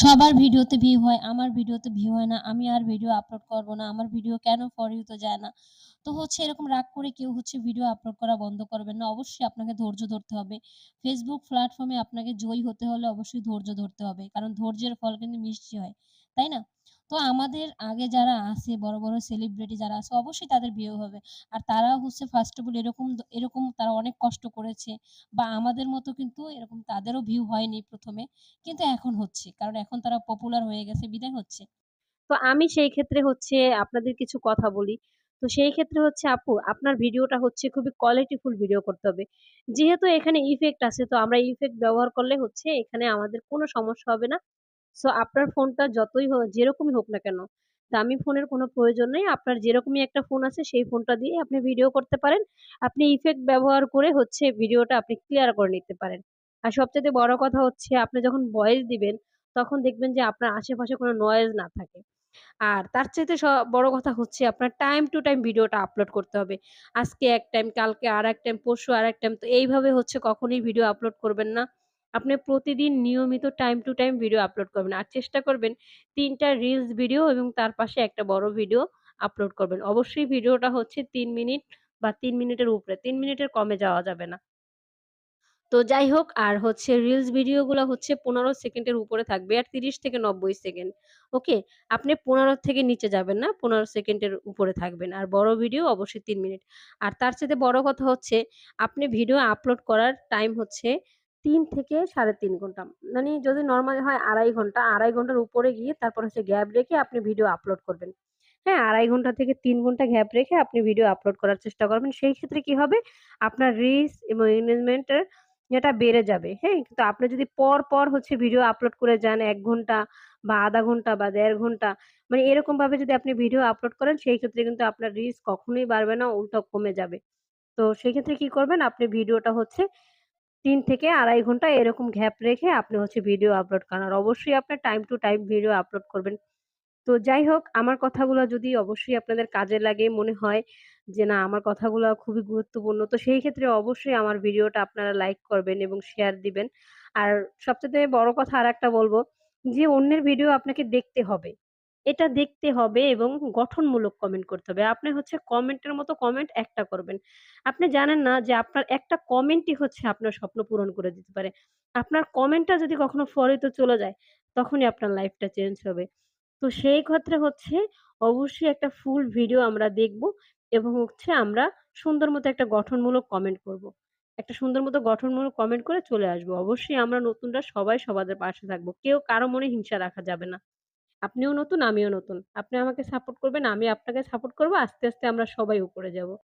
সবার ভিডিওতে ভিউ হয়, আমার ভিডিওতে ভিউ হয় না। আমি আর ভিডিও আপলোড করব না। আমার ভিডিও কেন ফর ইউতে যায় না? তো হচ্ছে এরকম রাগ করে কেউ হচ্ছে ভিডিও আপলোড করা বন্ধ করবেন না। অবশ্যই আপনাকে ধৈর্য ধরতে হবে। ফেসবুক প্ল্যাটফর্মে আপনাকে জয়ী হতে হলে অবশ্যই ধৈর্য ধরতে হবে। কারণ ধৈর্যের ফল কিন্তু মিষ্টি হয়। তাই না? তো আমাদের আগে যারা আছে বড়, বড় সেলিব্রিটি যারা আছে অবশ্যই তাদের ভিউ হবে। আর তারা হচ্ছে ফার্স্ট অফ অল এরকম এরকম তারা অনেক কষ্ট করেছে বা আমাদের মতো কিন্তু এরকম তাদেরও ভিউ হয়নি ১ম এ। কিন্তু এখন হচ্ছে। কারণ এখন তারা পপুলার হয়ে গেছে বিধায় হচ্ছে। তো আমি সেই ক্ষেত্রে হচ্ছে আপনাদের কিছু কথা বলি। তো সেই ক্ষেত্রে হচ্ছে আপু আপনার ভিডিওটা হচ্ছে খুবই কোয়ালিটিফুল ভিডিও করতে হবে। যেহেতু এখানে ইফেক্ট আছে তো আমরা ইফেক্ট ব্যবহার করলে হচ্ছে এখানে আমাদের কোনো সমস্যা হবে না। সো আপনার ফোনটা যতই হোক যেরকমই হোক না কেন, দামি ফোনের কোনো প্রয়োজন নেই। আপনার যেরকমই একটা ফোন আছে সেই ফোনটা দিয়ে আপনি ভিডিও করতে পারেন। আপনি ইফেক্ট ব্যবহার করে হচ্ছে ভিডিওটা আপনি ক্লিয়ার করে নিতে পারেন। আর সবচাইতে বড় কথা হচ্ছে আপনি যখন ভয়েস দিবেন তখন দেখবেন যে আপনার আশেপাশে কোনো নয়েজ না থাকে। আর তার চাইতে বড় কথা হচ্ছে আপনার টাইম টু টাইম ভিডিওটা আপলোড করতে হবে। আজকে এক টাইম, কালকে আর এক টাইম, পরশু আর এক টাইম। তো এইভাবে হচ্ছে কখনোই ভিডিও আপলোড করবেন না। আপনি প্রতিদিন নিয়মিত time to time video upload করবেন। আর চেষ্টা করবেন তিনটা রিলস ভিডিও এবং তার পাশে একটা বড় ভিডিও আপলোড করবেন। অবশ্যই ভিডিওটা হচ্ছে তিন মিনিট বা তিন মিনিটের উপরে। তিন মিনিটের কমে যাওয়া যাবে না। তো যাই হোক, আর হচ্ছে রিলস ভিডিওগুলো হচ্ছে ১৫ সেকেন্ডের উপরে থাকবে আর ৩০ থেকে ৯০ সেকেন্ড। ওকে? আপনি ১৫ থেকে নিচে যাবেন না। ১৫ সেকেন্ডের উপরে থাকবেন। আর বড় ভিডিও অবশ্যই তিন মিনিট। আর তার সাথে বড় কথা হচ্ছে, আপনি ভিডিও আপলোড করার টাইম হচ্ছে ৩ থেকে ৩.৫ ঘণ্টা। মানে যদি নরমালি হয় ২.৫ ঘণ্টা, ২.৫ ঘণ্টার উপরে গিয়ে তারপর হচ্ছে গ্যাপ রেখে আপনি ভিডিও আপলোড করবেন। হ্যাঁ? ২.৫ ঘণ্টা থেকে তিন ঘণ্টা গ্যাপ রেখে আপনি ভিডিও আপলোড করার চেষ্টা করবেন। সেই ক্ষেত্রে কি হবে? আপনার রিচ এবং এনগেজমেন্ট এর ইয়েটা বেড়ে যাবে। হ্যাঁ? কিন্তু আপনি যদি পর, পর হচ্ছে ভিডিও আপলোড করে যান এক ঘণ্টা বা আধা ঘণ্টা বা দেড় ঘণ্টা মানে এরকমভাবে যদি আপনি ভিডিও আপলোড করেন সেই ক্ষেত্রে কিন্তু আপনার রিচ কখনোই বাড়বে না, উল্টা কমে যাবে। তো সেক্ষেত্রে কি করবেন? আপনি ভিডিওটা হচ্ছে ৩ থেকে ২.৫ ঘণ্টা এরকম গ্যাপ রেখে আপনি হচ্ছে ভিডিও আপলোড করেন। আর অবশ্যই আপনার time to time video upload করবেন। তো যাই হোক, আমার কথাগুলো যদি অবশ্যই আপনাদের কাজে লাগে, মনে হয় যে না, আমার কথাগুলো খুবই গুরুত্বপূর্ণ। তো সেই ক্ষেত্রে অবশ্যই আমার ভিডিওটা আপনারা লাইক করবেন এবং শেয়ার দিবেন। আর সবচাইতে বড় কথা আর একটা বলব যে, অন্যের ভিডিও আপনাকে দেখতে হবে। এটা দেখতে হবে এবং গঠনমূলক কমেন্ট করতে হবে। আপনি হচ্ছে কমেন্টের মতো কমেন্ট একটা করবেন। আপনি জানেন না যে আপনার একটা কমেন্টই হচ্ছে আপনার স্বপ্ন পূরণ করে দিতে পারে। আপনার কমেন্টটা যদি কখনো ইউ চলে যায়, তখনই আপনার লাইফটা চেঞ্জ হবে। তো সেই ক্ষেত্রে হচ্ছে অবশ্যই একটা ফুল ভিডিও আমরা দেখব এবং হচ্ছে আমরা সুন্দর মতো একটা গঠনমূলক কমেন্ট করব। একটা সুন্দর মতো গঠনমূলক কমেন্ট করে চলে আসব অবশ্যই আমরা নতুনরা সবাই সবাদের পাশে থাকব কেউ কারও মনে হিংসা রাখা যাবে না। আপনিও নতুন, আমিও নতুন। আপনি আমাকে সাপোর্ট করবেন, আমি আপনাকে সাপোর্ট করব আস্তে, আস্তে আমরা সবাই উপরে যাব।